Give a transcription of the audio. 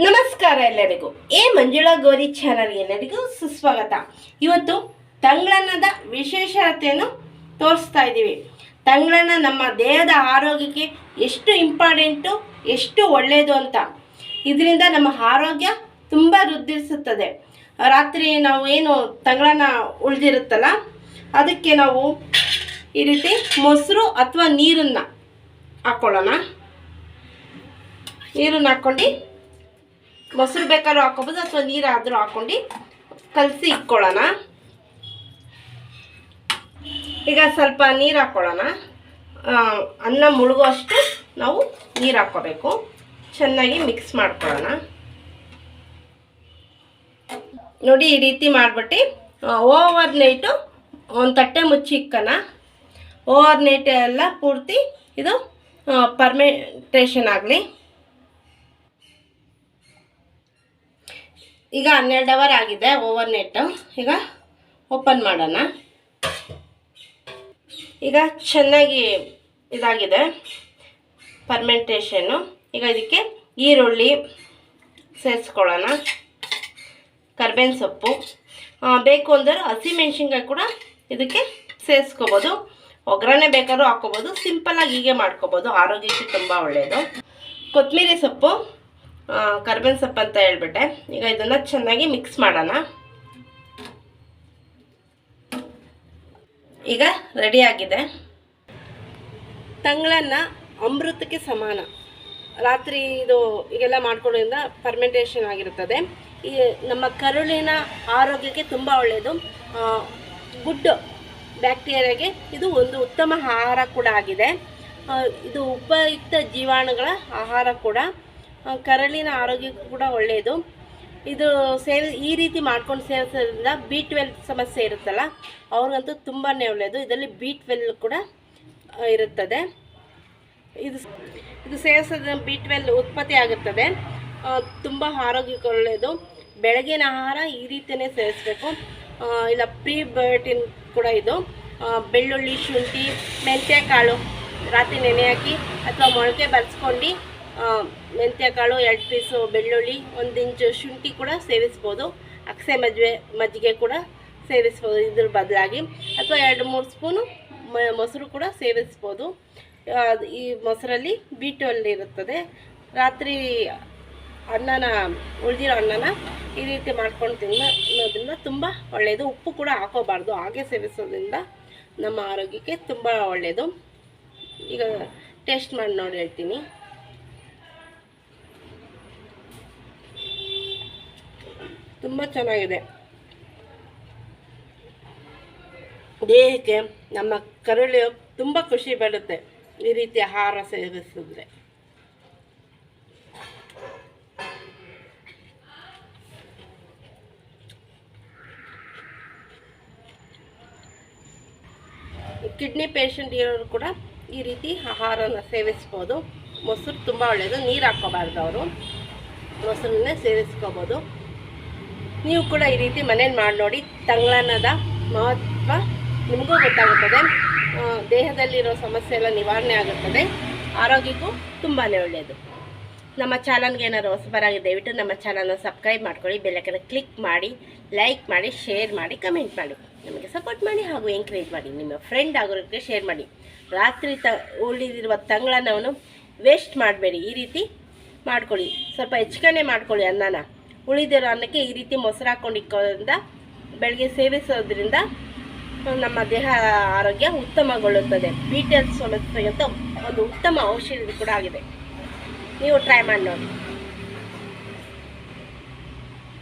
ನಮಸ್ಕಾರ ಎಲ್ಲರಿಗೂ. A Manjula Gauri channel ಎಲ್ಲರಿಗೂ ಸುಸ್ವಾಗತ. ಇವತ್ತು ತಂಗ್ಳನ್ನದ ವಿಶೇಷತೆಯನ್ನು ತೋರಿಸ್ತಾ ಇದ್ದೀವಿ. ತಂಗ್ಳನ್ನ ನಮ್ಮ ದೇಹದ ಆರೋಗ್ಯಕ್ಕೆ ಎಷ್ಟು ಇಂಪಾರ್ಟೆಂಟು ಎಷ್ಟು ಒಳ್ಳೆಯದು ಅಂತ. ಇದರಿಂದ ನಮ್ಮ ಆರೋಗ್ಯ ತುಂಬ ವೃದ್ಧಿಸುತ್ತದೆ. ರಾತ್ರಿ ನಾವು ಏನು ತಂಗ್ಳನ್ನ ಉಳಿದಿರುತ್ತಲ್ಲ, ಅದಕ್ಕೆ ನಾವು ಈ ರೀತಿ ಮೊಸರು ಅಥವಾ ನೀರನ್ನು ಹಾಕ್ಕೊಳ್ಳೋಣ ನೀರನ್ನು ಹಾಕ್ಕೊಂಡು ಮೊಸರು ಬೇಕಾದ್ರೂ ಹಾಕೋಬೋದು ಅಥವಾ ನೀರು ಆದರೂ ಹಾಕ್ಕೊಂಡು ಕಲಸಿ ಇಕ್ಕೊಳ್ಳೋಣ ಈಗ ಸ್ವಲ್ಪ ನೀರು ಹಾಕ್ಕೊಳ್ಳೋಣ. ಅನ್ನ ಮುಳುಗುವಷ್ಟು ನಾವು ನೀರು ಹಾಕ್ಕೋಬೇಕು. ಚೆನ್ನಾಗಿ ಮಿಕ್ಸ್ ಮಾಡ್ಕೊಳ್ಳೋಣ. ನೋಡಿ ಈ ರೀತಿ ಮಾಡಿಬಿಟ್ಟು ಓವರ್ ನೈಟು ಒಂದು ತಟ್ಟೆ ಮುಚ್ಚಿ ಇಕ್ಕೋಣ ಓವರ್ ನೈಟ್ ಎಲ್ಲ ಪೂರ್ತಿ ಇದು ಪರ್ಮೆಂಟೇಷನ್ ಆಗಲಿ. ಈಗ ಹನ್ನೆರಡು ಅವರ್ ಆಗಿದೆ ಓವರ್ ನೆಟ್ಟು ಈಗ ಓಪನ್ ಮಾಡೋಣ. ಈಗ ಚೆನ್ನಾಗಿ ಇದಾಗಿದೆ ಪರ್ಮೆಂಟೇಷನ್ನು ಈಗ ಇದಕ್ಕೆ ಈರುಳ್ಳಿ ಸೇರಿಸ್ಕೊಳ್ಳೋಣ. ಕರ್ಬೇವಿನ ಸೊಪ್ಪು. ಬೇಕು ಅಂದರೆ ಹಸಿಮೆಣ್ಸಿನ್ಕಾಯಿ ಕೂಡ ಇದಕ್ಕೆ ಸೇರಿಸ್ಕೋಬೋದು. ಒಗ್ಗರಣೆ ಬೇಕಾದ್ರೂ ಹಾಕ್ಕೋಬೋದು. ಸಿಂಪಲ್ಲಾಗಿ ಹೀಗೆ ಮಾಡ್ಕೋಬೋದು. ಆರೋಗ್ಯಕ್ಕೆ ತುಂಬ ಒಳ್ಳೆಯದು ಕೊತ್ತಂಬರಿ ಸೊಪ್ಪು. ಕರ್ಬೇವಿನ ಸೊಪ್ಪು ಅಂತ ಹೇಳ್ಬಿಟ್ಟೆ. ಈಗ ಇದನ್ನು ಚೆನ್ನಾಗಿ ಮಿಕ್ಸ್ ಮಾಡೋಣ. ಈಗ ರೆಡಿಯಾಗಿದೆ ತಂಗಳನ್ನ ಅಮೃತಕ್ಕೆ ಸಮಾನ. ರಾತ್ರಿ ಇದು ಈಗೆಲ್ಲ ಮಾಡ್ಕೊಳ್ಳೋದ್ರಿಂದ ಫರ್ಮೆಂಟೇಷನ್ ಆಗಿರುತ್ತದೆ. ಈ ನಮ್ಮ ಕರುಳಿನ ಆರೋಗ್ಯಕ್ಕೆ ತುಂಬ ಒಳ್ಳೆಯದು ಗುಡ್ ಬ್ಯಾಕ್ಟೀರಿಯಾಗೆ ಇದು ಒಂದು ಉತ್ತಮ ಆಹಾರ ಕೂಡ ಆಗಿದೆ. ಇದು ಉಪಯುಕ್ತ ಜೀವಾಣುಗಳ ಆಹಾರ ಕೂಡ. ಕರಳಿನ ಆರೋಗ್ಯಕ್ಕೂ ಕೂಡ ಒಳ್ಳೆಯದು ಇದು ಸೇವಿ ಈ ರೀತಿ ಮಾಡ್ಕೊಂಡು ಸೇವಿಸೋದ್ರಿಂದ ಬಿ ಟ್ವೆಲ್ ಸಮಸ್ಯೆ ಇರುತ್ತಲ್ಲ, ಅವ್ರಿಗಂತೂ ತುಂಬಾ ಒಳ್ಳೆಯದು ಇದರಲ್ಲಿ ಬಿ ಟ್ವೆಲ್ ಕೂಡ ಇರುತ್ತದೆ. ಇದು ಇದು ಸೇವಿಸೋದ್ರಿಂದ ಬಿ ಟ್ವೆಲ್ ಉತ್ಪತ್ತಿ ಆಗುತ್ತದೆ. ತುಂಬ ಆರೋಗ್ಯಕ್ಕೆ ಒಳ್ಳೆಯದು ಬೆಳಗಿನ ಆಹಾರ ಈ ರೀತಿಯೇ ಸೇವಿಸಬೇಕು ಇಲ್ಲ ಪ್ರೀ ಬಯೋಟಿನ್ ಕೂಡ ಇದು. ಬೆಳ್ಳುಳ್ಳಿ, ಶುಂಠಿ, ಮೆಂತ್ಯ ಕಾಳು, ರಾತ್ರಿ ನೆನೆ ಹಾಕಿ ಅಥವಾ ಮೊಳಕೆ ಬರೆಸ್ಕೊಂಡು ಮೆಂತ್ಯ ಕಾಳು ಎರಡು ಪೀಸು ಬೆಳ್ಳುಳ್ಳಿ, ಒಂದು ಇಂಚು ಶುಂಠಿ ಕೂಡ ಸೇವಿಸ್ಬೋದು. ಅಕ್ಸೆ ಮಜ್ವೆ, ಮಜ್ಜಿಗೆ ಕೂಡ ಸೇವಿಸ್ಬೋದು ಇದ್ರ ಬದಲಾಗಿ. ಅಥವಾ ಎರಡು ಮೂರು ಸ್ಪೂನು ಮೊಸರು ಕೂಡ ಸೇವಿಸ್ಬೋದು. ಈ ಮೊಸರಲ್ಲಿ ಬಿ ಟ್ವೆಲ್ ಇರುತ್ತದೆ. ರಾತ್ರಿ ಅನ್ನನ, ಉಳಿದಿರೋ ಅನ್ನನ ಈ ರೀತಿ ಮಾಡ್ಕೊಂಡು ತಿನ್ನೋದ್ರಿಂದ ತುಂಬ ಒಳ್ಳೆಯದು ಉಪ್ಪು ಕೂಡ ಹಾಕೋಬಾರ್ದು. ಹಾಗೆ ಸೇವಿಸೋದ್ರಿಂದ ನಮ್ಮ ಆರೋಗ್ಯಕ್ಕೆ ತುಂಬ ಒಳ್ಳೆಯದು ಈಗ ಟೇಸ್ಟ್ ಮಾಡಿ ನೋಡಿ ಹೇಳ್ತೀನಿ. ತುಂಬ ಚೆನ್ನಾಗಿದೆ. ದೇಹಕ್ಕೆ ನಮ್ಮ ಕರುಳು ತುಂಬ ಖುಷಿ ಬರುತ್ತೆ. ಈ ರೀತಿ ಆಹಾರ ಸೇವಿಸಿದ್ರೆ. ಕಿಡ್ನಿ ಪೇಷಂಟ್ ಇರೋರು ಕೂಡ ಈ ರೀತಿ ಆಹಾರನ ಸೇವಿಸ್ಬೋದು. ಮೊಸರು ತುಂಬ ಒಳ್ಳೆಯದು ನೀರು ಹಾಕ್ಕೋಬಾರ್ದು ಅವರು. ಮೊಸರನ್ನೇ ಸೇವಿಸ್ಕೋಬೋದು. ನೀವು ಕೂಡ ಈ ರೀತಿ ಮನೇಲಿ ಮಾಡಿ ನೋಡಿ ತಂಗ್ಳನ್ನದ ಮಹತ್ವ ನಿಮಗೂ ಗೊತ್ತಾಗುತ್ತದೆ. ದೇಹದಲ್ಲಿರೋ ಸಮಸ್ಯೆ ಎಲ್ಲ ನಿವಾರಣೆ ಆಗುತ್ತದೆ. ಆರೋಗ್ಯಕ್ಕೂ ತುಂಬಾ ಒಳ್ಳೆಯದು. ನಮ್ಮ ಚಾನಲ್ಗೆ ಏನಾದ್ರು ಹೊಸಬರಾಗಿ ದಯವಿಟ್ಟು ನಮ್ಮ ಚಾನಲ್ನ ಸಬ್ಸ್ಕ್ರೈಬ್ ಮಾಡ್ಕೊಳ್ಳಿ ಬೆಲ್ಲಕ್ಕನ್ನು ಕ್ಲಿಕ್ ಮಾಡಿ, ಲೈಕ್ ಮಾಡಿ, ಶೇರ್ ಮಾಡಿ, ಕಮೆಂಟ್ ಮಾಡಿ. ನಮಗೆ ಸಪೋರ್ಟ್ ಮಾಡಿ ಹಾಗೂ ಎಂಕರೇಜ್ ಮಾಡಿ. ನಿಮ್ಮ ಫ್ರೆಂಡ್ ಆಗೋರಿಗೆ ಶೇರ್ ಮಾಡಿ. ರಾತ್ರಿ ತ, ಉಳಿದಿರುವ ತಂಗಳನ್ನವನ್ನು ವೇಸ್ಟ್ ಮಾಡಬೇಡಿ. ಈ ರೀತಿ ಮಾಡ್ಕೊಳ್ಳಿ. ಸ್ವಲ್ಪ ಹೆಚ್ಚಿಗೆ ಮಾಡ್ಕೊಳ್ಳಿ ಅನ್ನನ. ಉಳಿದಿರೋ ಅನ್ನಕ್ಕೆ ಈ ರೀತಿ ಮೊಸರು ಹಾಕೊಂಡು ಇಕ್ಕೋದ್ರಿಂದ ಬೆಳಗ್ಗೆ ಸೇವಿಸೋದ್ರಿಂದ ನಮ್ಮ ದೇಹ ಆರೋಗ್ಯ ಉತ್ತಮಗೊಳ್ಳುತ್ತದೆ. ಬಿ ಟಿ ಎಲ್ ಒಂದು ಉತ್ತಮ ಔಷಧಿ ಕೂಡ ಆಗಿದೆ. ನೀವು ಟ್ರೈ ಮಾಡಿ ನೋಡಿ.